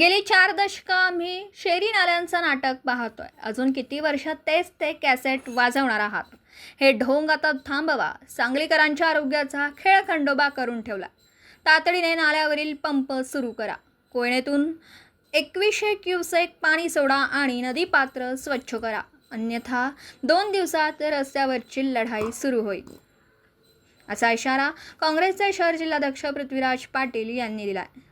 गेली चार दशकं आम्ही शेरी नाल्यांचं नाटक पाहतोय. अजून किती वर्षात तेच ते कॅसेट वाजवणार आहात? हे ढोंग आता थांबवा. सांगलीकरांच्या आरोग्याचा खेळ खंडोबा करून ठेवला. तातडीने नाल्यावरील पंप सुरू करा. कोयनेतून एकवीसशे क्युसेक पाणी सोडा आणि नदीपात्र स्वच्छ करा. अन्यथा दोन दिवसात रस्त्यावरची लढाई सुरू होईल. असा इशारा काँग्रेसचे शहर जिल्हाध्यक्ष पृथ्वीराज पाटील यांनी दिला आहे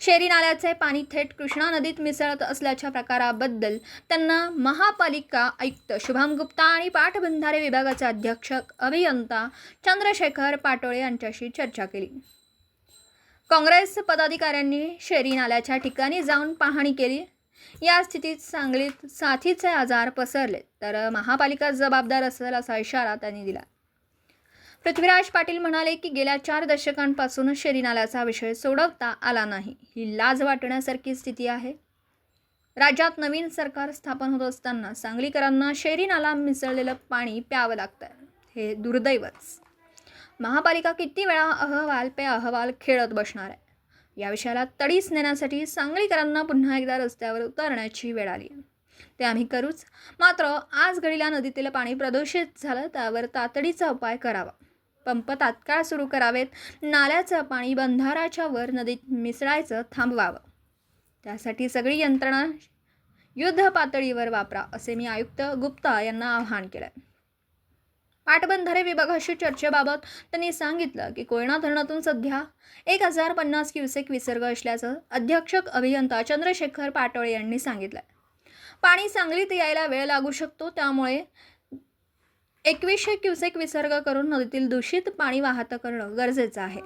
शेरी नाल्याचे पाणी थेट कृष्णा नदीत मिसळत असल्याच्या प्रकाराबद्दल त्यांना महापालिका आयुक्त शुभम गुप्ता आणि पाटबंधारे विभागाचे अध्यक्ष अभियंता चंद्रशेखर पाटोळे यांच्याशी चर्चा केली. काँग्रेस पदाधिकाऱ्यांनी शेरी नाल्याच्या ठिकाणी जाऊन पाहणी केली. या स्थितीत सांगलीत साथीचे आजार पसरले तर महापालिका जबाबदार असेल असा इशारा त्यांनी दिला. पृथ्वीराज पाटील म्हणाले की गेल्या चार दशकांपासून शेरी नाल्याचा विषय सोडवता आला नाही. ही लाज वाटण्यासारखी स्थिती आहे. राज्यात नवीन सरकार स्थापन होत असताना सांगलीकरांना शेरी नाला मिसळलेलं पाणी प्यावं लागतं हे दुर्दैवच. महापालिका किती वेळा अहवाल पे अहवाल खेळत बसणार आहे? या विषयाला तडीस नेण्यासाठी सांगलीकरांना पुन्हा एकदा रस्त्यावर उतरण्याची वेळ आली. ते आम्ही करूच. मात्र आज घडीला नदीतील पाणी प्रदूषित झालं त्यावर तातडीचा उपाय करावा. पंप तात्काळ सुरू करावेत. नाल्याचं पाणी बंधाराच्या वर नदीत मिसळायचं थांबवावं. त्यासाठी सगळी यंत्रणा युद्ध पातळीवर वापरा असे मी आयुक्त गुप्ता यांना आवाहन केलं पाटबंधारे विभागाशी चर्चेबाबत त्यांनी सांगितलं की कोयना धरणातून सध्या एक हजार पन्नास क्युसेक विसर्ग असल्याचं अध्यक्षक अभियंता चंद्रशेखर पाटोळे यांनी सांगितलं पाणी सांगलीत यायला वेळ लागू शकतो त्यामुळे एकवीसशे क्युसेक विसर्ग करून नदीतील दूषित पाणी वाहतं करणं गरजेचं आहे.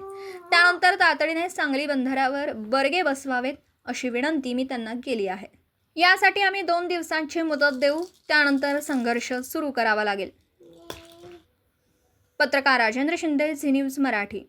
त्यानंतर तातडीने सांगली बंधाऱ्यावर बर्गे बसवावेत अशी विनंती मी त्यांना केली आहे. यासाठी आम्ही दोन दिवसांची मुदत देऊ त्यानंतर संघर्ष सुरू करावा लागेल. पत्रकार राजेंद्र शिंदे झी न्यूज मराठी.